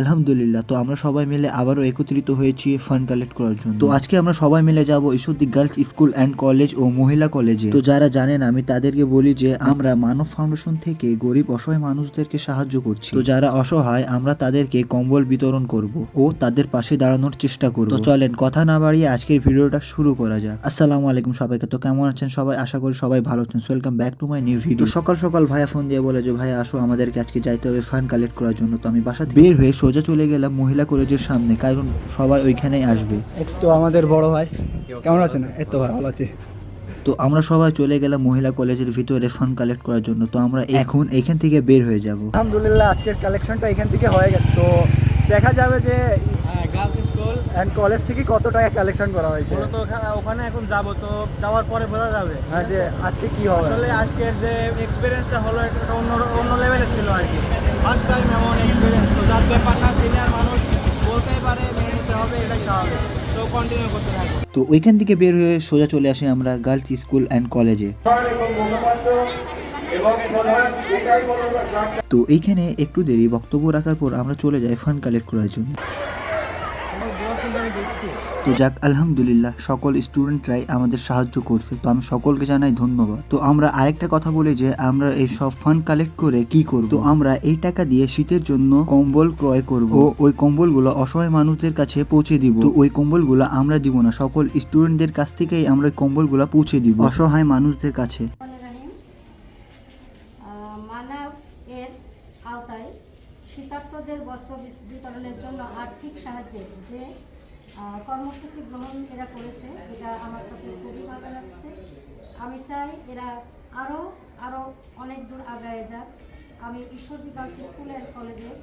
আলহামদুলিল্লাহ, তো আমরা সবাই মিলে আবারও একত্রিত হয়েছি ফান্ড কালেক্ট করার জন্য। তো আজকে আমরা সবাই মিলে যাব Ishwardi girls school and college ও মহিলা কলেজে তো যারা জানেন, আমি তাদেরকে বলি যে আমরা মানব ফাউন্ডেশন থেকে গরিব অসহায় মানুষদেরকে সাহায্য করছি। তো যারা অসহায়, আমরা তাদেরকে কম্বল বিতরণ করব ও তাদের পাশে দাঁড়ানোর চেষ্টা করব। তো চলেন, কথা না বাড়িয়ে আজকের ভিডিওটা শুরু করা যাক। আসসালামু আলাইকুম সবাইকে, তো কেমন আছেন সবাই? আশা করি সবাই ভালো আছেন। Welcome back to my new video সকাল সকাল ভাইয়া ফোন দিয়ে বলে যে, ভাইয়া, আসো আমাদেরকে আজকে যাইতে হবে ফান্ড কালেক্ট করার জন্য। তো আমি বাসা বের হয়ে সোজা চলে গেলাম মহিলা কলেজের সামনে কারণ সবাই ওইখানেই আসবে। একটু তো আমাদের বড় ভাই কেমন আছেন? না তো ভাই ভালো আছে। তো আমরা সবাই চলে গেলাম মহিলা কলেজের ভিতরে ফান্ড কালেক্ট করার জন্য। তো আমরা এখন এখান থেকে বের হয়ে যাব। আলহামদুলিল্লাহ আজকের কালেকশনটা এখান থেকে হয়ে গেছে। তো দেখা যাবে যে গার্লস স্কুল অ্যান্ড কলেজ থেকে কত টাকা কালেকশন করা হয়েছে? ওখা- ওখানে এখন যাব তো যাওয়ার পরে বোঝা যাবে হ্যাঁ যে আজকে কি হবে? আসলে আজকের যে এক্সপিরিয়েন্সটা হলো এটা অন্য অন্য লেভেলের ছিল আর কি। ফার্স্ট টাইম এমন এক্সপিরিয়েন্স তো যার ব্যাপার না সিনিয়র মানুষ বলতেই পারে মেনে নিতে হবে এটাই স্বাভাবিক। তো কন্টিনিউ করতে থাকব। তো ওইখান থেকে বের হয়ে সোজা চলে আসি আমরা গার্লস স্কুল অ্যান্ড কলেজে তো এইখানে একটু দেরি বক্তব্য রাখার পর আমরা চলে যাই ফান্ড কালেক্ট করার জন্য। তো যাক, আলহামদুলিল্লাহ, সকল স্টুডেন্টরাই আমাদের সাহায্য করছে। তো আমি সকলকে জানাই ধন্যবাদ। তো আমরা আরেকটা কথা বলি যে, আমরা এই সব ফান্ড কালেক্ট করে কি করব? তো আমরা এই টাকা দিয়ে শীতের জন্য কম্বল ক্রয় করব। ওই কম্বলগুলো অসহায় মানুষদের কাছে পৌঁছে দিব। তো ওই কম্বলগুলো আমরা দিব না, সকল স্টুডেন্টদের কাছ থেকেই আমরা ওই কম্বলগুলো পৌঁছে দিব অসহায় মানুষদের কাছে। আওতায় শীতার্তদের বস্ত্র বিতরণের জন্য আর্থিক সাহায্যের যে কর্মসূচি গ্রহণ এরা করেছে এটা আমার কাছে খুবই ভালো লাগছে। আমি চাই এরা আরও আরও অনেক দূর আগায় যাক। আমি ঈশ্বরদী গার্লস স্কুল অ্যান্ড কলেজের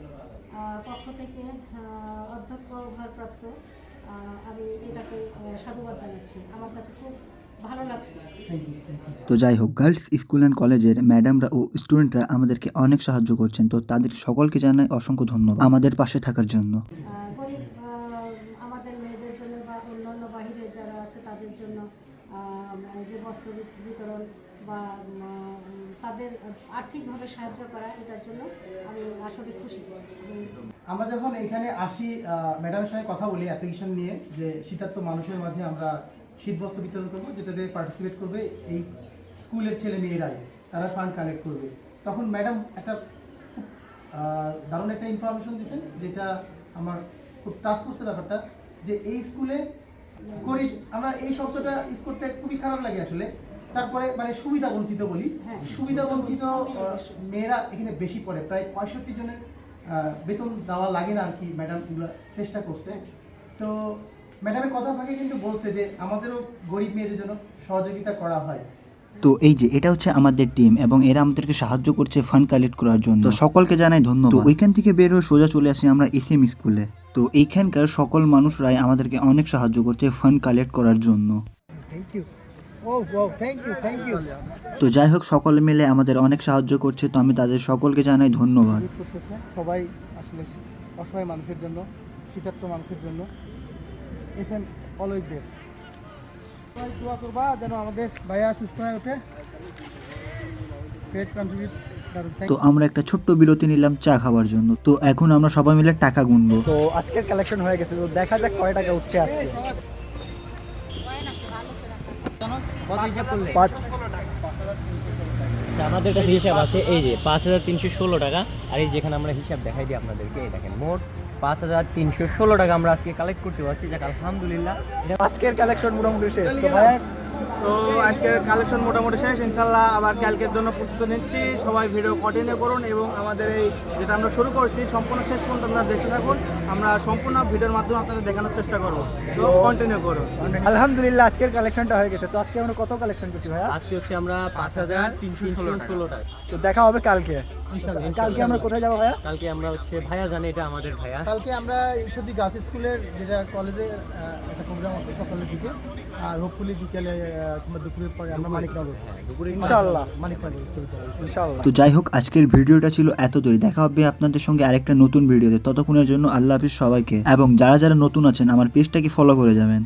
পক্ষ থেকে অধ্যক্ষ ভারপ্রাপ্ত আমি এটাকে সাধুবাদ জানাচ্ছি। আমার কাছে খুব ভালো লাগছে। তো যাই হোক গার্লস স্কুল অ্যান্ড কলেজের ম্যাডামরা ও স্টুডেন্টরা আমাদেরকে অনেক সাহায্য করছেন। তো তাদের সকলকে জানাই অসংখ্য ধন্যবাদ আমাদের পাশে থাকার জন্য আহ, গরিব আহ, আমাদের মেয়েদের জন্য বা বাহিরের যারা আছে তাদের জন্য যে বস্ত্র বিস- বিতরণ বা তাদের আর্থিকভাবে সাহায্য করা, এটার জন্য আমি আসলে খুশি। আমরা যখন এখানে আসি ম্যাডামের সঙ্গে কথা বলি অ্যাপ্লিকেশন নিয়ে, যে শীতার্ত মানুষের মাঝে আমরা শীত বস্ত্র বিতরণ করব, যেটাতে পার্টিসিপেট করবে এই স্কুলের ছেলে মেয়েরাই, তারা ফান্ড কালেক্ট করবে। তখন ম্যাডাম একটা দারুণ একটা ইনফরমেশন দিয়েছেন, যেটা আমার খুব টাচ করছে ব্যাপারটা, যে এই স্কুলে গরিব আমরা এই শব্দটা ইউজ করতে খুবই খারাপ লাগে আসলে। তারপরে মানে সুবিধা বঞ্চিত বলি। হ্যাঁ। সুবিধা বঞ্চিত মেয়েরা এখানে বেশি পড়ে। প্রায় পঁয়ষট্টি জনের বেতন দেওয়া লাগে না আর কি ম্যাডাম এগুলো চেষ্টা করছে। তো ম্যাডামের কথা ফাঁকে কিন্তু বলছে যে আমাদেরও গরিব মেয়েদের জন্য সহযোগিতা করা হয়। তো এই যে এটা হচ্ছে আমাদের টিম এবং এরা আমাদেরকে সাহায্য করছে ফান্ড কালেক্ট করার জন্য। তো সকলকে জানাই ধন্যবাদ। ওইখান থেকে বের হয়ে সোজা চলে আসি আমরা এস এসএম স্কুলে তো এইখানকার সকল মানুষরাই আমাদেরকে অনেক সাহায্য করছে ফান্ড কালেক্ট করার জন্য। থ্যাংক ইউ থ্যাংক ইউ তো যাই হোক সকলে মিলে আমাদের অনেক সাহায্য করছে তো আমি তাদের সকলকে জানাই ধন্যবাদ। সবাই আসলে অসহায় মানুষের জন্য শীতার্থ মানুষের জন্য এস এম অলওয়েজ বেস্ট সবাই দোয়া করবা যেন আমাদের ভাইয়া সুস্থ হয়ে ওঠে। পেট কন্ট্রিবিউট তো আমরা একটা ছোট্ট বিরতি নিলাম চা খাওয়ার জন্য। তো এখন আমরা সবাই মিলে টাকা গুনবো। তো আজকের কালেকশন হয়ে গেছে তো দেখা যাক কয় টাকা উঠছে আজকে। পাঁচ। আচ্ছা, আমাদের কাছে হিসাব আছে এই যে পাঁচ হাজার তিনশো ষোলো টাকা আর এই যেখানে আমরা হিসাব দেখাই দিই আপনাদেরকে এই দেখেন মোট পাঁচ হাজার তিনশো ষোলো টাকা আমরা আজকে কালেক্ট করতে পারছি। যাক আলহামদুলিল্লাহ। এটা আজকের কালেকশন মোটামুটি শেষ। তো ভাইয়া তো আজকের কালেকশন মোটামুটি শেষ। ইনশাল্লাহ আবার কালকের জন্য প্রস্তুত নিচ্ছি। সবাই ভিডিও কন্টিনিউ করুন এবং আমাদের এই যেটা আমরা শুরু করছি সম্পূর্ণ শেষ পর্যন্ত আপনারা দেখতে থাকুন। আমরা সম্পূর্ণ ভিডিওর মাধ্যমে আপনাদের দেখানোর চেষ্টা করব। তো কন্টিনিউ করুন। আলহামদুলিল্লাহ আজকের কালেকশনটা হয়ে গেছে। তো আজকে আমরা কত কালেকশন করছি ভাইয়া? আজকে হচ্ছে আমরা পাঁচ হাজার তিনশো ষোলো টাকা। তো দেখা হবে কালকে। কালকে আমরা কোথায় যাব ভাইয়া? কালকে আমরা হচ্ছে ভাইয়া জানি এটা আমাদের ভাইয়া। কালকে আমরা ঈশ্বরদী গার্লস স্কুলের যেটা কলেজে একটা প্রোগ্রাম আছে সকালের দিকে। আর হোপফুলি বিকেলে কিংবা দুপুরের পরে আমরা মানিকনগর। ইনশাআল্লাহ। মানিকনগর ইনশাআল্লাহ। তো যাই হোক আজকের ভিডিওটা ছিল এত দূরে দেখা হবে আপনাদের সঙ্গে আরেকটা নতুন ভিডিওতে। ততক্ষণের জন্য আল্লাহ হাফিজ সবাইকে। এবং যারা যারা নতুন আছেন আমার পেজটাকে ফলো করে যাবেন।